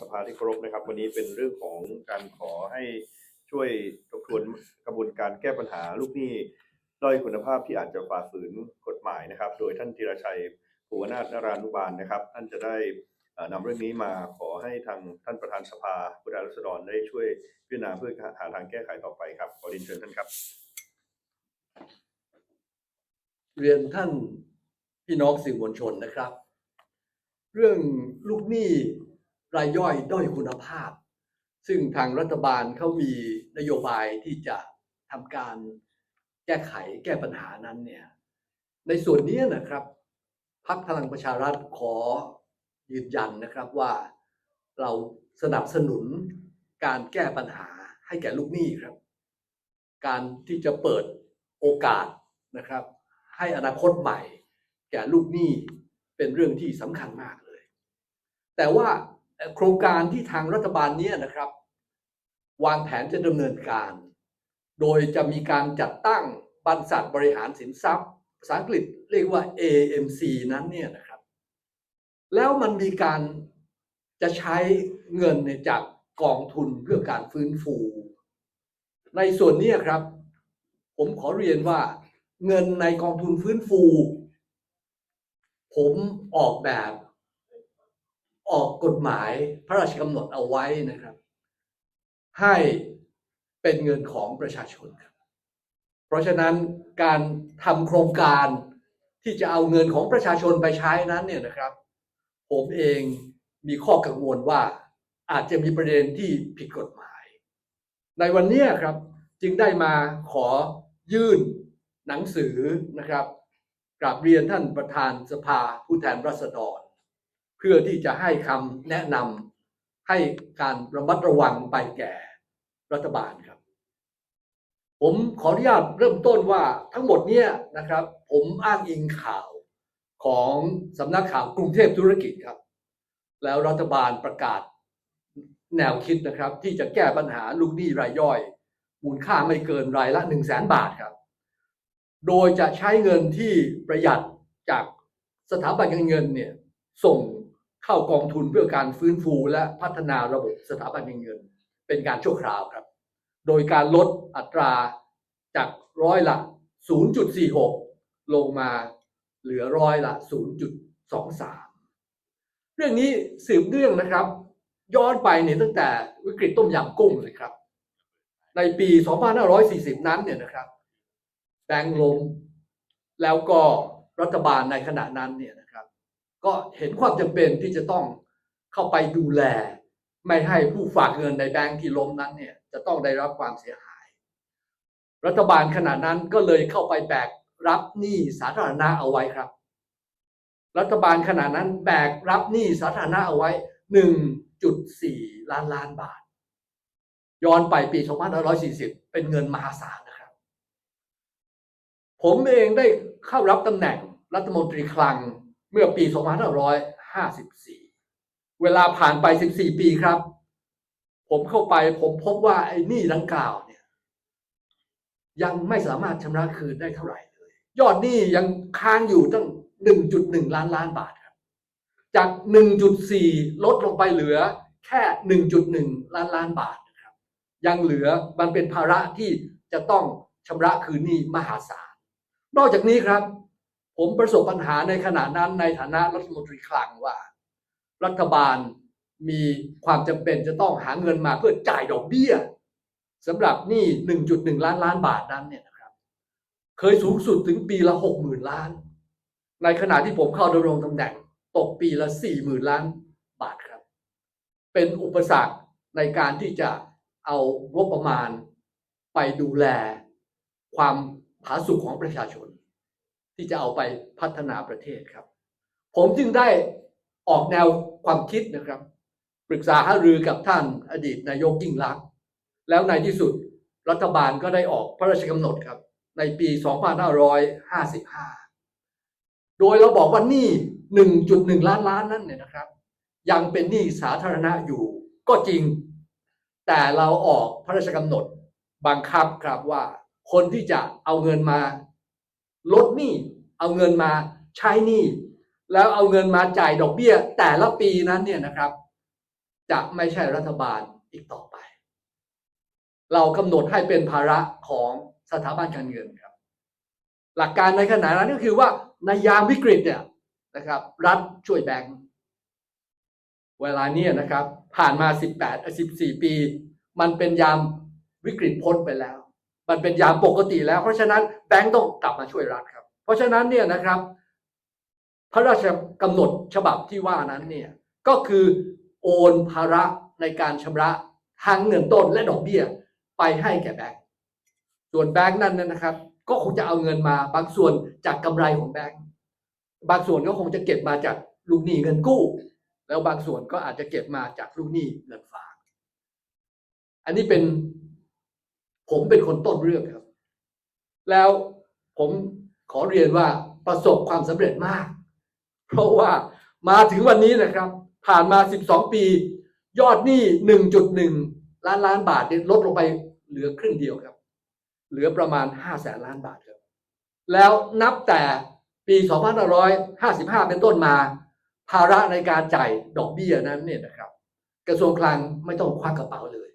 สภาที่เคารพนะครับ วันนี้เป็นเรื่องของการขอให้ช่วยทบทวนกระบวนการแก้ปัญหาลูกหนี้ด้อยคุณภาพที่อาจจะฝ่าฝืนกฎหมายนะครับ โดยท่านธีรชัยภูวนาถนารานุบาลนะครับ ท่านจะได้เอ่อนำเรื่องนี้มาขอให้ทางท่านประธานสภาผู้แทนราษฎรได้ช่วยพิจารณาเพื่อหาทางแก้ไขต่อไปครับขอเรียนเชิญท่านครับ เรียนท่านพี่น้องสื่อมวลชนนะครับ เรื่องลูกหนี้ รายย่อยด้อยคุณภาพ ซึ่งทางรัฐบาลเขามีนโยบายที่จะทำการแก้ไขแก้ปัญหานั้นเนี่ยในส่วนนี้นะครับพักพลังประชารัฐขอยืนยันนะครับว่าเราสนับสนุนการแก้ปัญหาให้แก่ลูกหนี้ครับ การที่จะเปิดโอกาสนะครับ ให้อนาคตใหม่ แก่ลูกหนี้เป็นเรื่องที่สำคัญมากเลย แต่ว่า โครงการที่ทางรัฐบาลนี้นะครับ วางแผนจะดำเนินการ โดยจะมีการจัดตั้งบรรษัทบริหารสินทรัพย์ ภาษาอังกฤษเรียกว่า AMC นั้นเนี่ยนะครับ แล้วมันมีการจะใช้เงินจากกองทุนเพื่อการฟื้นฟู ในส่วนนี้ครับ ผมขอเรียนว่าเงินในกองทุนฟื้นฟู ผมออกแบบ ออกกฎหมายพระราชกำหนดเอาไว้นะครับ ให้เป็นเงินของประชาชนครับ เพราะฉะนั้นการทำโครงการที่จะเอาเงินของประชาชนไปใช้นั้นเนี่ยนะครับ ผมเองมีข้อกังวลว่าอาจจะมีประเด็นที่ผิดกฎหมาย ในวันนี้ครับจึงได้มาขอยื่นหนังสือนะครับกราบเรียนท่านประธานสภาผู้แทนราษฎร เพื่อที่จะให้คำแนะนำให้การระมัดระวังไปแก่รัฐบาลครับ ผมขออนุญาตเริ่มต้นว่าทั้งหมดเนี้ยนะครับ ผมอ้างอิงข่าวของสำนักข่าวกรุงเทพธุรกิจครับ แล้วรัฐบาลประกาศแนวคิดนะครับ ที่จะแก้ปัญหาลูกหนี้รายย่อย มูลค่าไม่เกินรายละ 1 0 0 0 0แสนบาทครับ โดยจะใช้เงินที่ประหยัดจากสถาบันการเงินเนี่ยส่ง เข้ากองทุนเพื่อการฟื้นฟูและพัฒนาระบบสถาบันการเงิน เป็นการชั่วคราวครับ โดยการลดอัตราจากร้อยละ 0.46 ลงมาเหลือร้อยละ 0.23 เรื่องนี้สืบเนื่องนะครับ ย้อนไปเนี่ยตั้งแต่วิกฤตต้มยำกุ้งเลยครับ ในปี 2540 นั้นเนี่ยนะครับแบงก์ล้มแล้วก็รัฐบาลในขณะนั้นเนี่ยนะครับ ก็เห็นความจำเป็นที่จะต้องเข้าไปดูแล ไม่ให้ผู้ฝากเงินในแบงก์ที่ล้มนั้นเนี่ยจะต้องได้รับความเสียหาย รัฐบาลขณะนั้นก็เลยเข้าไปแบกรับหนี้สาธารณะเอาไว้ครับ รัฐบาลขณะนั้นแบกรับหนี้สาธารณะเอาไว้ 1.4 ล้านล้านบาท ย้อนไปปี2540 เป็นเงินมหาศาลนะครับ ผมเองได้เข้ารับตำแหน่งรัฐมนตรีคลัง มื่อปี 2554 เวลาผ่านไป 14 ปีครับ ผมเข้าไปผมพบว่าไอ้หนี้ดังกล่าวเนี่ย ยังไม่สามารถชำระคืนได้เท่าไหร่เลย ยอดหนี้ยังค้างอยู่ตั้ง 1.1 ล้านล้านบาทครับ จาก 1.4 ลดลงไปเหลือแค่ 1.1 ล้านล้านบาทนะครับ ยังเหลือมันเป็นภาระที่จะต้องชำระคืนหนี้มหาศาล นอกจากนี้ครับ ผมประสบปัญหาในขณะนั้นในฐานะรัฐมนตรีคลังว่า รัฐบาลมีความจำเป็นจะต้องหาเงินมาเพื่อจ่ายดอกเบี้ยสำหรับหนี้ 1.1 ล้านล้านบาทนั้นเนี่ยนะครับ เคยสูงสุดถึงปีละ 60,000 ล้าน ในขณะที่ผมเข้าดำรงตำแหน่งตกปีละ 40,000 ล้านบาทครับ เป็นอุปสรรคในการที่จะเอางบประมาณไปดูแลความผาสุกของประชาชน ที่จะเอาไปพัฒนาประเทศครับ ผมจึงได้ออกแนวความคิดนะครับ ปรึกษาหารือกับท่านอดีตนายกยิ่งลักษณ์แล้วในที่สุดรัฐบาลก็ได้ออกพระราชกำหนดครับ ในปี 2555 โดยเราบอกว่าหนี้ 1.1 ล้านล้านนั่นเนี่ยนะครับ ยังเป็นหนี้สาธารณะอยู่ก็จริง แต่เราออกพระราชกำหนดบังคับครับว่า คนที่จะเอาเงินมา ลดหนี้เอาเงินมาใช้หนี้แล้วเอาเงินมาจ่ายดอกเบี้ย แต่ละปีนั้นเนี่ยนะครับ จะไม่ใช่รัฐบาลอีกต่อไป เรากำหนดให้เป็นภาระของสถาบันการเงินครับ หลักการในขณะนั้นก็คือว่าในยามวิกฤตเนี่ยนะครับ รัฐช่วยแบงก์เวลาเนี้นะครับ ผ่านมา 18 14 ปี มันเป็นยามวิกฤตพ้นไปแล้ว มันเป็นยามปกติแล้ว เพราะฉะนั้นแบงก์ต้องกลับมาช่วยรัฐครับ เพราะฉะนั้นเนี่ยนะครับ พระราชกำหนดฉบับที่ว่านั้นเนี่ยก็คือโอนภาระในการชำระทั้งเงินต้นและดอกเบี้ยไปให้แก่แบงก์ส่วนแบงก์นั้นนี่ยนะครับ ก็คงจะเอาเงินมาบางส่วนจากกำไรของแบงก์บางส่วนก็คงจะเก็บมาจากลูกหนี้เงินกู้ แล้วบางส่วนก็อาจจะเก็บมาจากลูกหนี้เงินฝาก อันนี้เป็น ผมเป็นคนต้นเรื่องครับ แล้วผมขอเรียนว่าประสบความสำเร็จมาก เพราะว่ามาถึงวันนี้นะครับ ผ่านมา 12 ปี ยอดหนี้ 1.1 ล้านล้านบาทเนี่ยลดลงไปเหลือครึ่งเดียวครับ เหลือประมาณ 5 แสนล้านบาทครับ แล้วนับแต่ปี 2555 เป็นต้นมา ภาระในการจ่ายดอกเบี้ยนั้นเนี่ยนะครับ กระทรวงคลังไม่ต้องควักกระเป๋าเลย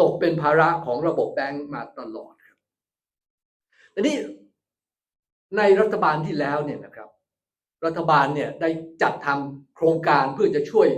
ตกเป็นภาระของระบบแบงก์มาตลอดครับทีนี้ในรัฐบาลที่แล้วเนี่ยนะครับ รัฐบาลเนี่ยได้จัดทำโครงการเพื่อจะช่วย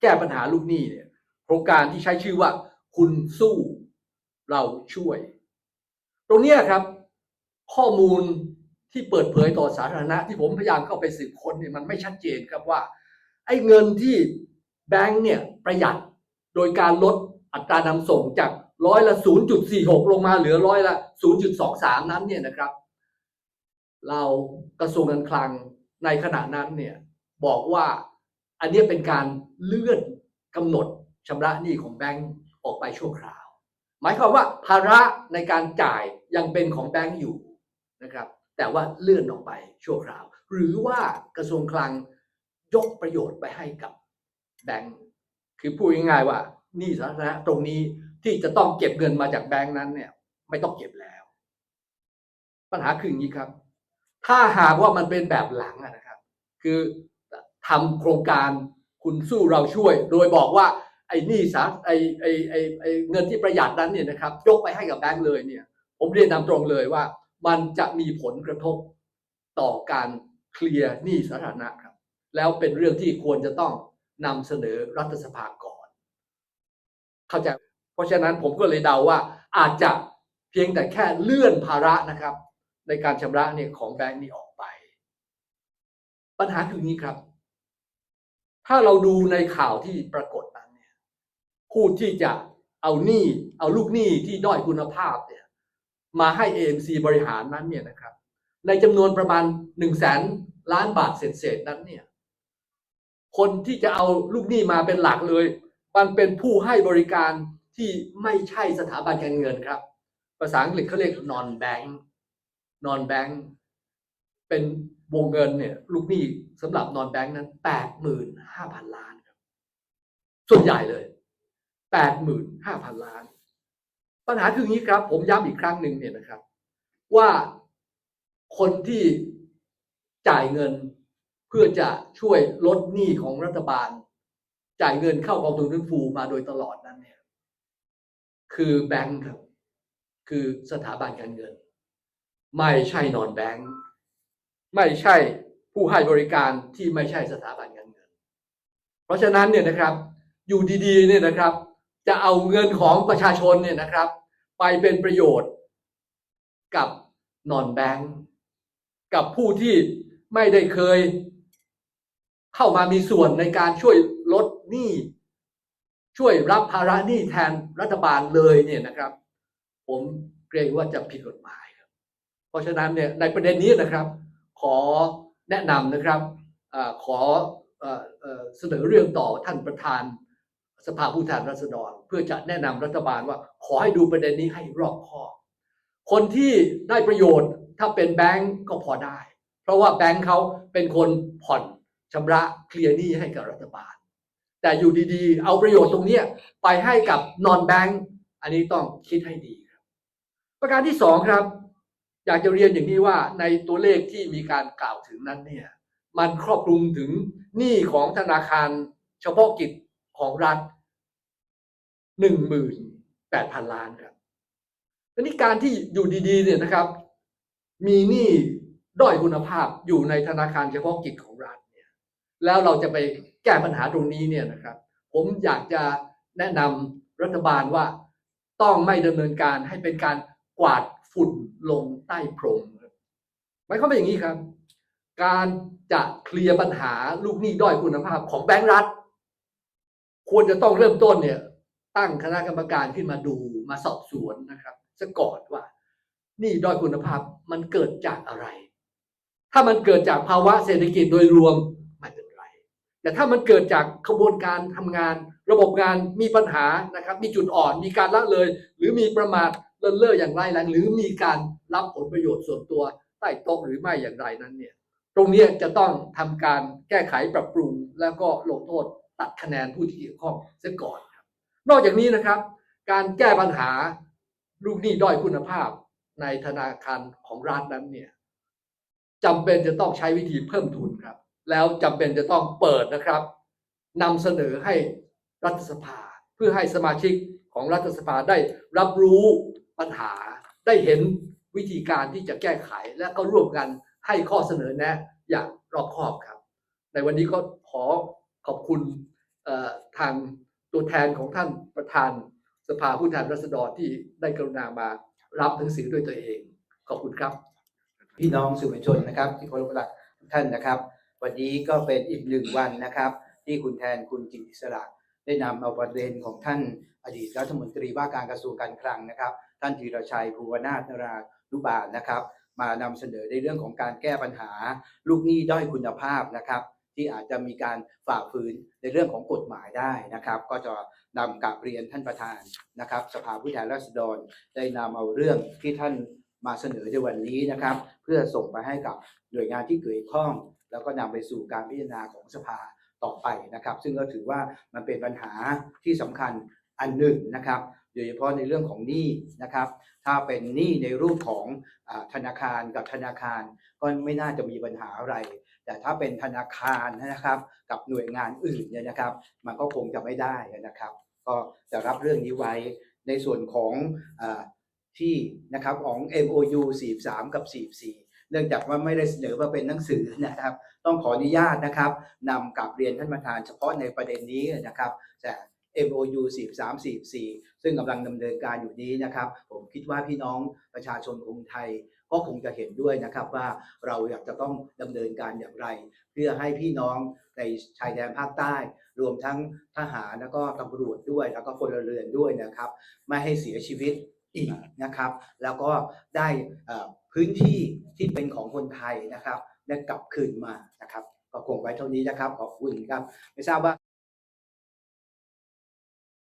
แก้ปัญหาลูกหนี้เนี่ยโครงการที่ใช้ชื่อว่า คุณสู้เราช่วย ตรงเนี้ยครับ ข้อมูลที่เปิดเผยต่อสาธารณะ ที่ผมพยายามเข้าไปสืบค้นเนี่ยมันไม่ชัดเจนครับว่า ไอ้เงินที่แบงก์เนี่ยประหยัดโดยการลด อัตรานำส่งจากร้อยละ 0.46 ลงมาเหลือร้อยละ 0.23 นั้นเนี่ยนะครับ เรากระทรวงการคลังในขณะนั้นเนี่ยบอกว่าอันนี้เป็นการเลื่อนกำหนดชำระหนี้ของแบงก์ออกไปชั่วคราว หมายความว่าภาระในการจ่ายยังเป็นของแบงก์อยู่นะครับ แต่ว่าเลื่อนออกไปชั่วคราว หรือว่ากระทรวงคลังยกประโยชน์ไปให้กับแบงก์คือพูดง่ายๆว่า หนี้สาธารณะตรงนี้ที่จะต้องเก็บเงินมาจากแบงก์นั้นเนี่ย ไม่ต้องเก็บแล้ว ปัญหาคืออย่างนี้ครับ ถ้าหากว่ามันเป็นแบบหลังนะครับ คือทำโครงการคุณสู้เราช่วย โดยบอกว่าไอ้หนี้สาไอ้ไอ้ไอ้ไอ้เงินที่ประหยัดนั้นเนี่ยนะครับ ยกไปให้กับแบงก์เลยเนี่ย ผมเรียนตามตรงเลยว่า มันจะมีผลกระทบต่อการเคลียร์หนี้สาธารณะครับ แล้วเป็นเรื่องที่ควรจะต้องนำเสนอรัฐสภาก่อน เข้าใจเพราะฉะนั้นผมก็เลยเดาว่าอาจจะเพียงแต่แค่เลื่อนภาระนะครับ ในการชำระเนี่ยของแบงก์นี้ออกไป ปัญหาคือนี้ครับ ถ้าเราดูในข่าวที่ปรากฏนั้นเนี่ยผู้ที่จะเอาหนี้เอาลูกหนี้ที่ด้อยคุณภาพเนี่ยมาให้ AMC บริหารนั้นเนี่ยนะครับ ในจำนวนประมาณหนึ่งแสนล้านบาทเศษๆนั้นเนี่ยคนที่จะเอาลูกหนี้มาเป็นหลักเลย มันเป็นผู้ให้บริการที่ไม่ใช่สถาบันการเงินครับ ภาษาอังกฤษเขาเรียก non bank non bank เป็นวงเงินเนี่ยลูกหนี้สำหรับ non bank นั้นแปดหมื่นห้าพันล้านครับ ส่วนใหญ่เลยแปดหมื่นห้าพันล้าน ปัญหาคืออย่างนี้ครับ ผมย้ำอีกครั้งหนึ่งเนี่ยนะครับ ว่าคนที่จ่ายเงินเพื่อจะช่วยลดหนี้ของรัฐบาล จ่ายเงินเข้ากองทุนฟื้นฟูมาโดยตลอดนั้นเนี่ย คือแบงค์ครับ คือสถาบันการเงิน ไม่ใช่นอนแบงค์ไม่ใช่ผู้ให้บริการที่ไม่ใช่สถาบันการเงิน เพราะฉะนั้นเนี่ยนะครับ อยู่ดีๆเนี่ยนะครับ จะเอาเงินของประชาชนเนี่ยนะครับ ไปเป็นประโยชน์กับนอนแบงค์กับผู้ที่ไม่ได้เคย เข้ามามีส่วนในการช่วย หนี้ช่วยรับภาระหนี้แทนรัฐบาลเลยเนี่ยนะครับ ผมเกรงว่าจะผิดกฎหมายครับ เพราะฉะนั้นเนี่ยในประเด็นนี้นะครับ ขอแนะนำนะครับอขอเอ่อเอ่อเสนอเรื่องต่อท่านประธานสภาผู้แทนราษฎร เพื่อจะแนะนำรัฐบาลว่าขอให้ดูประเด็นนี้ให้รอบคอบ คนที่ได้ประโยชน์ถ้าเป็นแบงก์ก็พอได้ เพราะว่าแบงก์เขาเป็นคนผ่อนชำระเคลียร์หนี้ให้กับรัฐบาล แต่อยู่ดีๆ เอาประโยชน์ตรงเนี้ยไปให้กับนอนแบงก์อันนี้ต้องคิดให้ดีครับ ประการที่สองครับ อยากจะเรียนอย่างนี้ว่าในตัวเลขที่มีการกล่าวถึงนั้นเนี่ยมันครอบคลุมถึงหนี้ของธนาคารเฉพาะกิจของรัฐหนึ่งหมื่นแปดพันล้านครับทีนี้การที่อยู่ดีๆเนี่ยนะครับ มีหนี้ด้อยคุณภาพอยู่ในธนาคารเฉพาะกิจของรัฐ แล้วเราจะไปแก้ปัญหาตรงนี้เนี่ยนะครับ ผมอยากจะแนะนำรัฐบาลว่าต้องไม่ดำเนินการให้เป็นการกวาดฝุ่นลงใต้พรมหมายความว่าอย่างนี้ครับ การจะเคลียร์ปัญหาลูกหนี้ด้อยคุณภาพของแบงก์รัฐ ควรจะต้องเริ่มต้นเนี่ย ตั้งคณะกรรมการขึ้นมาดูมาสอบสวนนะครับซะก่อนว่านี่ด้อยคุณภาพมันเกิดจากอะไร ถ้ามันเกิดจากภาวะเศรษฐกิจโดยรวม แต่ถ้ามันเกิดจากขบวนการทำงาน ระบบงานมีปัญหานะครับมีจุดอ่อน มีการละเลย หรือมีประมาทเลินเล่ออย่างไรแรงหรือมีการรับผลประโยชน์ส่วนตัวใต้โต๊ะหรือไม่อย่างไรนั้นเนี่ยตรงนี้จะต้องทำการแก้ไขปรับปรุง แล้วก็ลงโทษตัดคะแนนผู้ที่เกี่ยวข้องเสียก่อนครับนอกจากนี้นะครับ การแก้ปัญหาลูกหนี้ด้อยคุณภาพในธนาคารของรัฐนั้นเนี่ยจำเป็นจะต้องใช้วิธีเพิ่มทุนครับ แล้วจำเป็นจะต้องเปิดนะครับนำเสนอให้รัฐสภา เพื่อให้สมาชิกของรัฐสภาได้รับรู้ปัญหาได้เห็นวิธีการที่จะแก้ไขและก็ร่วมกันให้ข้อเสนอแนะอย่างรอบคอบครับ ในวันนี้ก็ขอขอบคุณทางตัวแทนของท่านประธานสภาผู้แทนราษฎรที่ได้กรุณามารับหนังสือด้วยตัวเอง ขอบคุณครับ พี่น้องสื่อมวลชนนะครับที่เคารพรักทุกท่านนะครับ วันนี้ก็เป็นอีกหนึ่งวันนะครับ ที่คุณแทนคุณจิตอิสระ ได้นำเอาประเด็นของท่านอดีตรัฐมนตรีว่าการกระทรวงการคลังนะครับ ท่านธีรชัยภูวนาถนรานุบาลนะครับ มานำเสนอในเรื่องของการแก้ปัญหา ลูกหนี้ด้อยคุณภาพนะครับ ที่อาจจะมีการฝ่าฝืนในเรื่องของกฎหมายได้นะครับ ก็จะนำกราบเรียนท่านประธานนะครับ สภาผู้แทนราษฎรได้นำเอาเรื่องที่ท่านมาเสนอในวันนี้นะครับ เพื่อส่งไปให้กับหน่วยงานที่เกี่ยวข้อง แล้วก็นำไปสู่การพิจารณาของสภาต่อไปนะครับ ซึ่งก็ถือว่ามันเป็นปัญหาที่สำคัญอันหนึ่งนะครับ โดยเฉพาะในเรื่องของหนี้นะครับ ถ้าเป็นหนี้ในรูปของอธนาคารกับธนาคารก็ไม่น่าจะมีปัญหาอะไร แต่ถ้าเป็นธนาคารนะครับ กับหน่วยงานอื่นเนี่ยนะครับ มันก็คงจะไม่ได้นะครับ ก็จะรับเรื่องนี้ไว้ในส่วนของอที่นะครับของ MOU 43 กับ 44 เนื่องจากว่าไม่ได้เสนอมาเป็นหนังสือนะครับ ต้องขออนุญาตนะครับนำกลับเรียนท่านประธานเฉพาะในประเด็นนี้นะครับแต่ MOU 43 44 ซึ่งกำลังดำเนินการอยู่นี้นะครับ ผมคิดว่าพี่น้องประชาชนคนไทยก็คงจะเห็นด้วยนะครับว่าเราอยากจะต้องดำเนินการอย่างไร เพื่อให้พี่น้องในชายแดนภาคใต้ รวมทั้งทหารแล้วก็ตำรวจด้วย แล้วก็พลเรือนด้วยนะครับ ไม่ให้เสียชีวิต อีกนะครับ แล้วก็ได้พื้นที่ที่เป็นของคนไทยนะครับ ได้กลับคืนมานะครับก็คงไว้เท่านี้นะครับขอบคุณครับไม่ทราบว่า